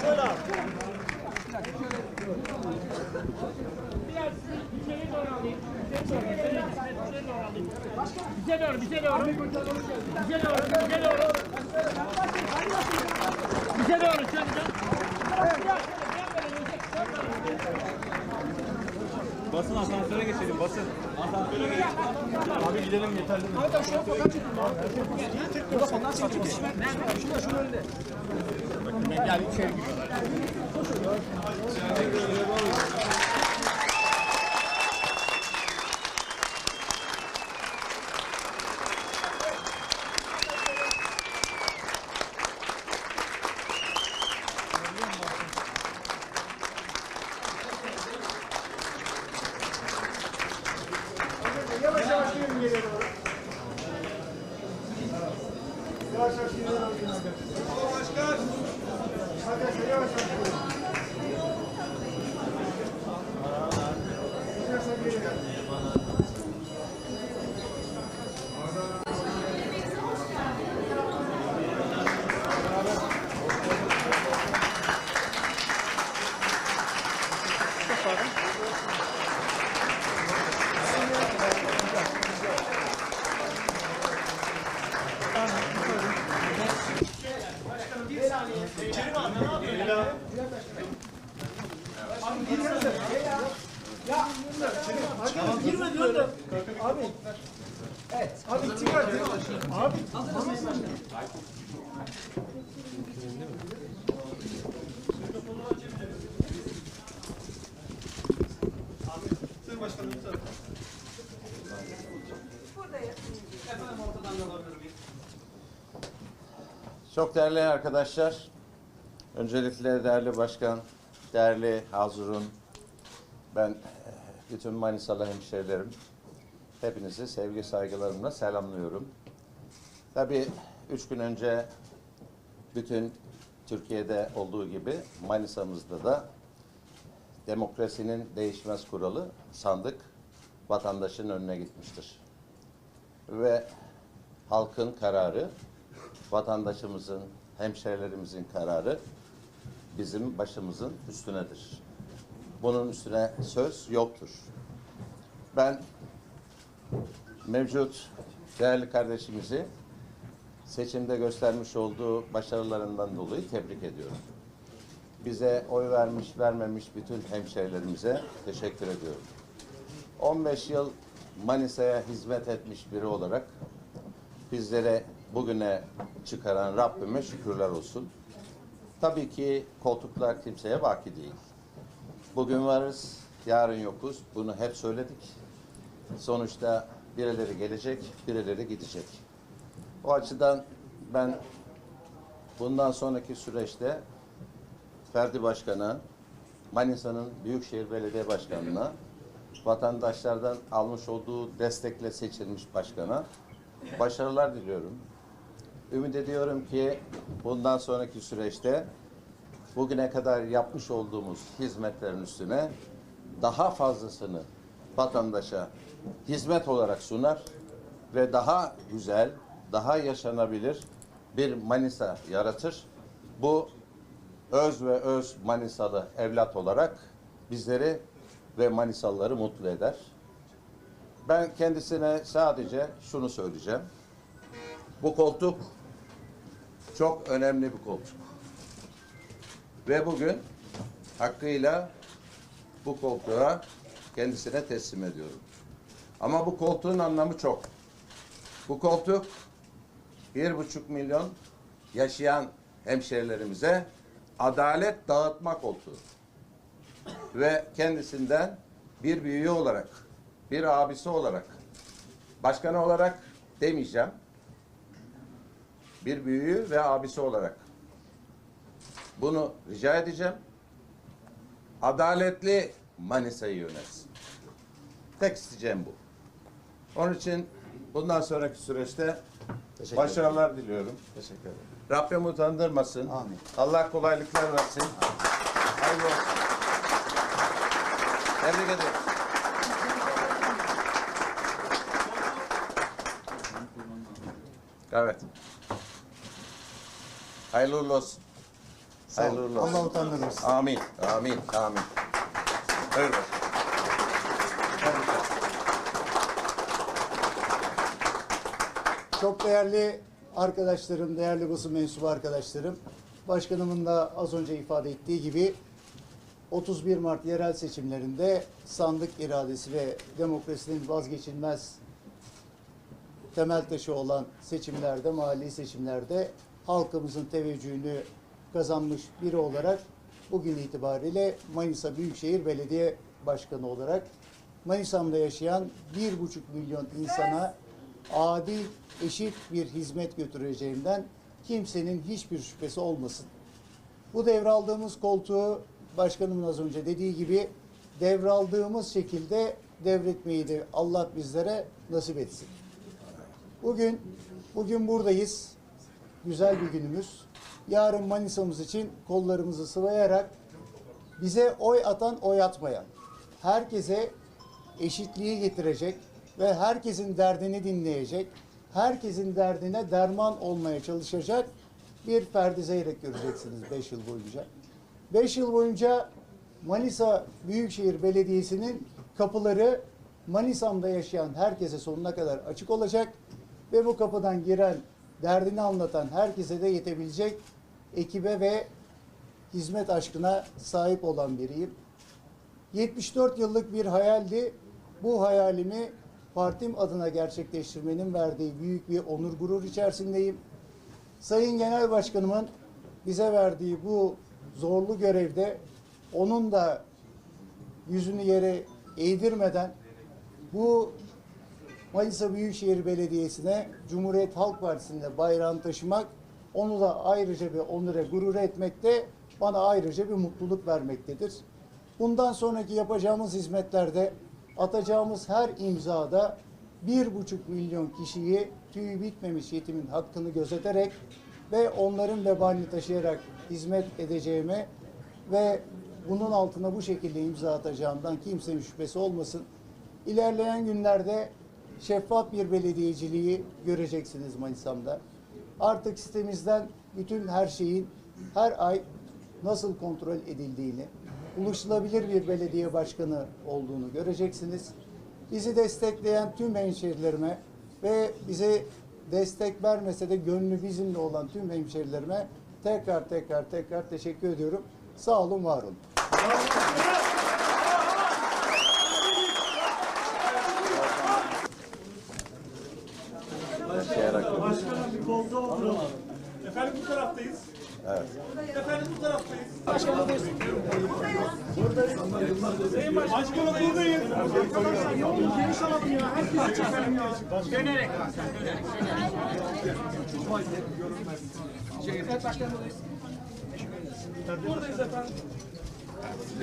Şöyle al. Bize doğru, bize doğru. Bize doğru, bize doğru. Bize doğru sen Basın asansöre geçelim basın. Asansöre geçelim. Abi gidelim yeterli mi? Gel içeri giriyorlar. Abi girme diyorum. Abi. Evet. Abi çıkar. Abi. Da? Çok değerli arkadaşlar, öncelikle değerli başkan, değerli Hazırun, ben bütün Manisalı hemşehrilerim, hepinizi sevgi saygılarımla selamlıyorum. Tabii üç gün önce bütün Türkiye'de olduğu gibi Manisa'mızda da demokrasinin değişmez kuralı sandık vatandaşın önüne gitmiştir. Ve halkın kararı vatandaşımızın, hemşehrilerimizin kararı bizim başımızın üstünedir. Bunun üstüne söz yoktur. Ben mevcut değerli kardeşimizi seçimde göstermiş olduğu başarılarından dolayı tebrik ediyorum. Bize oy vermiş, vermemiş bütün hemşehrilerimize teşekkür ediyorum. 15 yıl Manisa'ya hizmet etmiş biri olarak bizlere bugüne çıkaran Rabbime şükürler olsun. Tabii ki koltuklar kimseye baki değil. Bugün varız, yarın yokuz. Bunu hep söyledik. Sonuçta birileri gelecek, birileri gidecek. O açıdan ben bundan sonraki süreçte Ferdi Başkan'a, Manisa'nın Büyükşehir Belediye Başkanı'na, vatandaşlardan almış olduğu destekle seçilmiş başkana başarılar diliyorum. Ümit ediyorum ki bundan sonraki süreçte bugüne kadar yapmış olduğumuz hizmetlerin üstüne daha fazlasını vatandaşa hizmet olarak sunar ve daha güzel, daha yaşanabilir bir Manisa yaratır. Bu öz ve öz Manisalı evlat olarak bizleri ve Manisalıları mutlu eder. Ben kendisine sadece şunu söyleyeceğim. Bu koltuk çok önemli bir koltuk. Ve bugün hakkıyla bu koltuğa kendisine teslim ediyorum. Ama bu koltuğun anlamı çok. Bu koltuk bir buçuk milyon yaşayan hemşerilerimize adalet dağıtma koltuğu. Ve kendisinden bir büyüğü olarak, bir abisi olarak, başkanı olarak demeyeceğim. Bir büyüğü ve abisi olarak bunu rica edeceğim. Adaletli Manisa'yı yönetsin. Tek isteyeceğim bu. Onun için bundan sonraki süreçte başarılar diliyorum. Teşekkür ederim. Rabbim utandırmasın. Amin. Allah kolaylıklar versin. Hayırlı olsun. Tebrik ederim. Evet. Hayırlı uğurlu olsun. Hayırlı olsun. Allah utandırmasın. Amin. Amin. Amin. Başkanım. Çok değerli arkadaşlarım, değerli basın mensubu arkadaşlarım. Başkanımın da az önce ifade ettiği gibi 31 Mart yerel seçimlerinde sandık iradesi ve demokrasinin vazgeçilmez temel taşı olan seçimlerde, mahalli seçimlerde halkımızın teveccühünü kazanmış biri olarak bugün itibariyle Manisa Büyükşehir Belediye Başkanı olarak Manisa'mda yaşayan bir buçuk milyon insana adil, eşit bir hizmet götüreceğimden kimsenin hiçbir şüphesi olmasın. Bu devraldığımız koltuğu başkanımın az önce dediği gibi devraldığımız şekilde devretmeyi de Allah bizlere nasip etsin. Bugün bugün buradayız. Güzel bir günümüz. Yarın Manisa'mız için kollarımızı sıvayarak bize oy atan, oy atmayan, herkese eşitliği getirecek ve herkesin derdini dinleyecek, herkesin derdine derman olmaya çalışacak bir Ferdi Zeyrek göreceksiniz 5 yıl boyunca. 5 yıl boyunca Manisa Büyükşehir Belediyesi'nin kapıları Manisa'mda yaşayan herkese sonuna kadar açık olacak ve bu kapıdan giren, derdini anlatan herkese de yetebilecek ekibe ve hizmet aşkına sahip olan biriyim. 74 yıllık bir hayaldi. Bu hayalimi partim adına gerçekleştirmenin verdiği büyük bir onur gurur içerisindeyim. Sayın Genel Başkanımın bize verdiği bu zorlu görevde onun da yüzünü yere eğdirmeden bu Manisa Büyükşehir Belediyesi'ne Cumhuriyet Halk Partisi'nde bayrağını taşımak onu da ayrıca bir onure gurur etmekte bana ayrıca bir mutluluk vermektedir. Bundan sonraki yapacağımız hizmetlerde atacağımız her imzada bir buçuk milyon kişiyi tüyü bitmemiş yetimin hakkını gözeterek ve onların vebalini taşıyarak hizmet edeceğime ve bunun altına bu şekilde imza atacağımdan kimsenin şüphesi olmasın. İlerleyen günlerde şeffaf bir belediyeciliği göreceksiniz Manisa'mda. Artık sitemizden bütün her şeyin her ay nasıl kontrol edildiğini, ulaşılabilir bir belediye başkanı olduğunu göreceksiniz. Bizi destekleyen tüm hemşehrilerime ve bize destek vermese de gönlü bizimle olan tüm hemşehrilerime tekrar tekrar tekrar teşekkür ediyorum. Sağ olun, var olun. Başkanım bir kolda oturalım. Efendim bu taraftayız. Evet. Efendim bu taraftayız. Başkanım buradayız. Başkanım buradayız. Geniş alalım ya. Herkes efendim ya. Dönerek. Buradayız efendim.